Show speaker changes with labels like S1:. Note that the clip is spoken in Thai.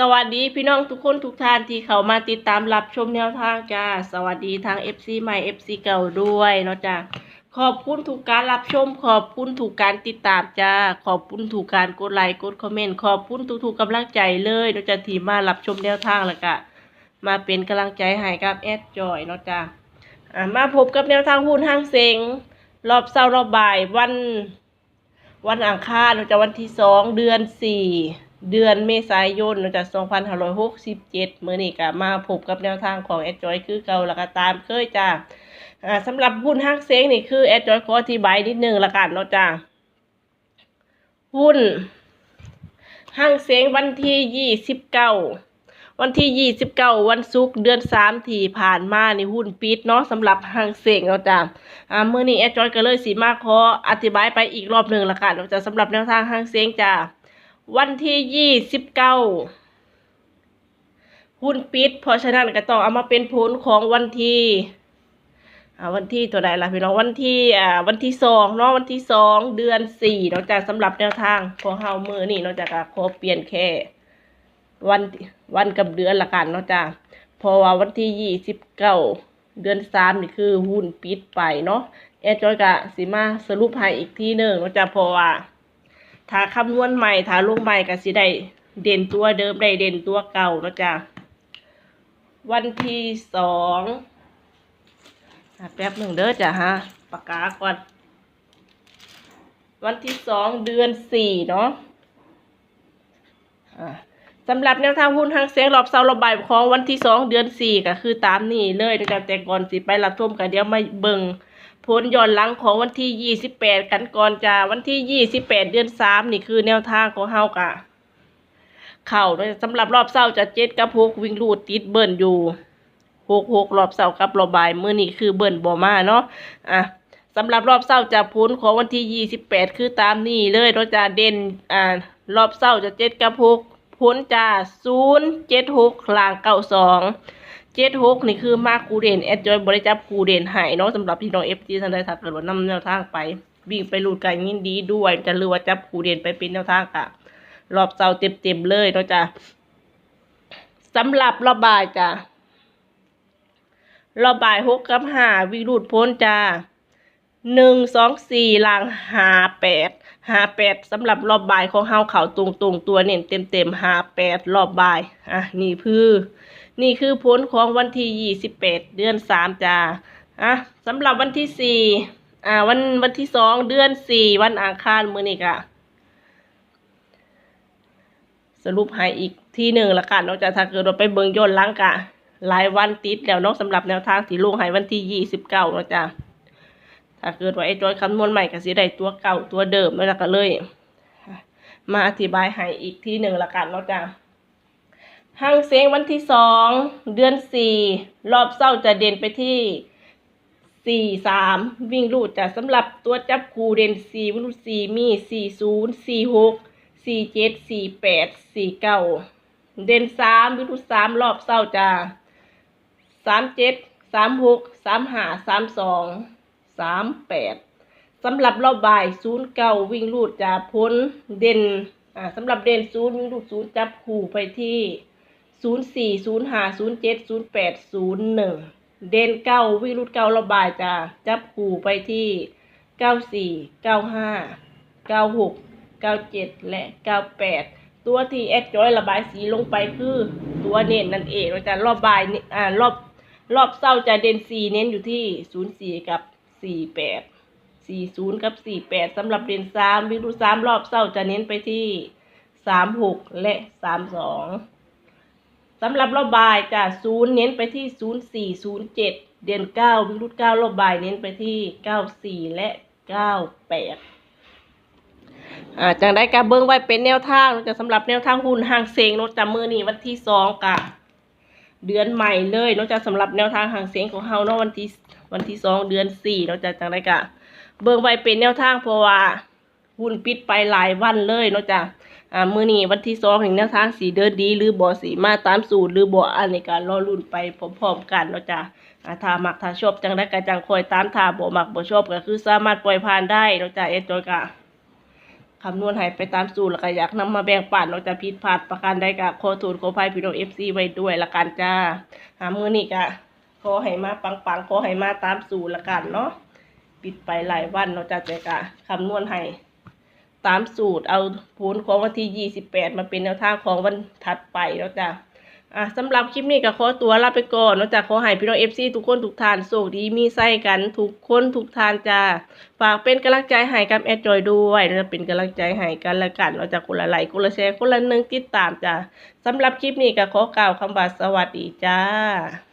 S1: สวัสดีพี่น้องทุกคนทุกท่านที่เขามาติดตามรับชมแนวทางจ้า สวัสดีทาง FC ใหม่ FC เก่าด้วยเนาะจ้าขอบคุณทุกการรับชม ขอบคุณทุกการติดตามจ้า ขอบคุณทุกการกดไลค์กดคอมเมนต์ขอบคุณทุกๆกำลังใจเลยเนาะจ้าที่มารับชมแนวทางแล้วก็มาเป็นกำลังใจให้กับแอดจอยเนาะจ้ามาพบกับแนวทางหุ้นห้างเซงรอบเช้ารอบบ่ายวันวันอังคารเราจะวันที่สองเดือนสี่ เดือนเมษายนเราจะสองพันห้าร้อยหกสิบเจ็ดมื่อนี้ก็มาพบกับแนวทางของแอดจอยคือเก่าแล้วก็ตามเคยจ้าสำหรับหุ้นฮักเซ้งนี่คือแอดจอยขออธิบายนิดนึงละกันเนาะจ้าหุ้นห้างเซ้งวันที่ยี่สิบเก้าวันที่ยี่สิบเก้าวันศุกร์เดือนสามที่ผ่านมานี่หุ้นปิดเนาะสำหรับห้างเซ้งเนาะจ้าเมื่อนี้แอดจอยก็เลยสีมากขออธิบายไปอีกรอบหนึ่งละกันว่าจะสำหรับแนวทางห้างเสียงจ้า วันที่ยี่สิบเก้าหุ้นปิด เพราะฉะนั้นก็ต้องเอามาเป็นผลของวันที่วันที่ตัวใดล่ะพี่น้องวันที่อ่าวันที่สองเนาะวันที่สองเดือนสี่เนาะจ้าสำหรับแนวทางของเฮามือนี่เนาะจ้าก็ขอเปลี่ยนแค่วันวันกับเดือนละกันเนาะจ้าเพราะว่าวันที่ยี่สิบเก้าเดือนสามนี่คือหุ้นปิดไปเนาะแอดจอยกะสิมาสรุปให้อีกทีหนึ่งเนาะจ้ะเพราะว่า ถ้าคำนวณใหม่ถ้าลงใหม่ก็สิได้เด่นตัวเดิมได้เด่นตัวเก่าเนาะจ้ะวันที่สองอะแป๊บหนึ่งเด้อจ้ะฮะปากกาก่อน วันที่สองเดือนสี่เนาะอ่าสำหรับแนวทางหุ้นทางเสียงรอบเสาร์รอบบ่ายของวันที่สองเดือนสี่ก็คือตามนี้เลยนะครับแต่ก่อนสิไปรับชมกันเดี๋ยวมาเบิ่ง ผลย้อนหลังของวันที่ยี่สิบแปดกันก่อนจ้าวันที่ยี่สิบแปดเดือนสามนี่คือแนวทางของเฮากะเข่าสำหรับรอบเสาร์จะเจ็ดกับหกวิ่งรูดติดเบิ่นอยู่หกหกรอบเสาร์กับรอบบ่ายมือนี้คือเบิ่นบ่มาเนาะอะสำหรับรอบเสาร์จะผลของวันที่ยี่สิบแปดคือตามนี้เลยเราจะเด่นอ่ารอบเสาร์จะเจ็ดกับหกพ้นจ้าศูนย์เจ็ดหกลางเก้าสอง เจ็ดหกนี่คือมากคูเด่นแอดจอยบริจับคูเด่นหายเนาะสำหรับพี่น้องเอฟจีท่านใดถ้าเกิดว่านำแนวทางไป วิ่งไปรูดกันยินดีด้วยจะเลือว่าจับคูเด่นไปเป็นแนวทางกะรอบเสาเต็มเต็มๆเลยเนาะจ้ะสำหรับรอบบ่ายจ้ะรอบบ่ายหกกับห้าวิ่งรูดพ้นจ้าหนึ่งสองสี่ลางหาแปดหาแปดสำหรับรอบบ่ายของเฮาเขาตรงตรงๆตัวเน้นเต็มเต็มหาแปดรอบบ่ายอะนี่คือ นี่คือผลของวันที่ยี่สิบแปดเดือนสามจ้าอะสำหรับวันที่สี่อ่า วันวันที่สองเดือนสี่วันอังคารมื้อนี้กะสรุปให้อีกที่หนึ่งละกันนาะจะถ้าเกิดเราไปเบิงย้อนหลังกะหลายวันติดแล้วนาะสำหรับแนวทางที่ลงให้วันที่ยี่สิบเก้านะจ้ะถ้าเกิดว่าไอ้จอยคำนวณใหม่ก็สิได้ตัวเก่าตัวเดิมแล้วก็เลย มาอธิบายให้อีกที่หนึ่งละกันเนาะจ้ะ ห้างเสียงวันที่สองเดือนสี่รอบเศร้าจะเด่นไปที่สี่สามวิ่งรูดจะสำหรับตัวจับคูเด่นสี่วิ่งรูดสี่มีสี่ศูนย์สี่หกสี่เจ็ดสี่แปดสี่เก้าเด่นสามวิ่งรูดสามรอบเศร้าจะสามเจ็ดสามหกสามห้าสามสองสามแปดสำหรับรอบบ่ายศูนย์เก้าวิ่งรูดจากพ้นเด่นอ่าสำหรับเด่นศูนย์วิ่งรูดศูนย์จับคู่ไปที่ ศูนย์สี่ศูนย์ห้าศูนย์เจ็ดศูนย์แปดศูนย์หนึ่งเด่นเก้าวิ่งรูดเก้ารอบบายจะจับคู่ไปที่เก้าสี่เก้าห้าเก้าหกเก้าเจ็ดและเก้าแปดตัวที่แอดจอยระบายสีลงไปคือตัวเน้นนั่นเองเราจะรอบบายอ่ารอบรอบเศร้าจะเด่นสี่เน้นอยู่ที่ศูนย์สี่กับสี่แปดสี่ศูนย์กับสี่แปดสำหรับเด่นสามวิรุสามรอบเศร้าจะเน้นไปที่สามหกและสามสอง สำหรับรอบบ่ายจะศูนย์เน้นไปที่ศูนย์สี่ศูนย์เจ็ดเด่นเก้าวิรุสเก้ารอบบ่ายเน้นไปที่เก้าสี่และเก้าแปดอ่าจังได้กาเบิ้งไว้เป็นแนวทางจะสำหรับแนวทางหุ้นห้างเซงโนตจำมือนี่วันที่สองกะเดือนใหม่เลยนอกจากสำหรับแนวทางหางเสียงของเฮาเนาะวันที่วันที่สองเดือนสี่นอกจากจังไรกะเบิ่งไว้เป็นแนวทางเพราะว่า หุ้นปิดไปหลายวันเลยนอกจาก อ่ามือนี้วันที่สองแห่งแนวทางสีเดินดี หรือบ่สีมาตามสูตร หรือบ่อันในการรอรุ่นไปพร้อมๆกันเนาะจ้ะอ่าถ้ามักถ้าชอบจังได้ก็จังคอยตามถ้าบ่มักบ่ชอบก็คือสามารถปล่อยผ่านได้เนาะจ้ะเอ็ดจอยกะคำนวณให้ไปตามสูตรแล้วก็อยากนำมาแบ่งปันเราจะผิดพลาดประการใดก็ขอโทษขออภัยพี่น้องเอฟซีไว้ด้วยละกันจ้าหามือนี่ก็ขอให้มาปังๆขอให้มาตามสูตรละกันเนาะปิดไปหลายวันเราจะเจะกะคำนวณให้ ตามสูตร เอาผลของวันที่ยี่สิบแปดมาเป็นแนวทางของวันถัดไปแล้วจ้ะอะสำหรับคลิปนี้ก็ขอตัวลาไปก่อนนอกจากขอให้พี่น้องเอฟซีทุกคนทุกท่านโชคดีมีไส้กันทุกคนทุกท่านจ้าฝากเป็นกำลังใจให้กับแอดจอยด้วยแล้วเป็นกำลังใจให้กันและกันนอกจากคนละไลค์คนละแชร์คนละหนึ่งติดตามจ้าสำหรับคลิปนี้ก็ขอกล่าวคำว่าสวัสดีจ้า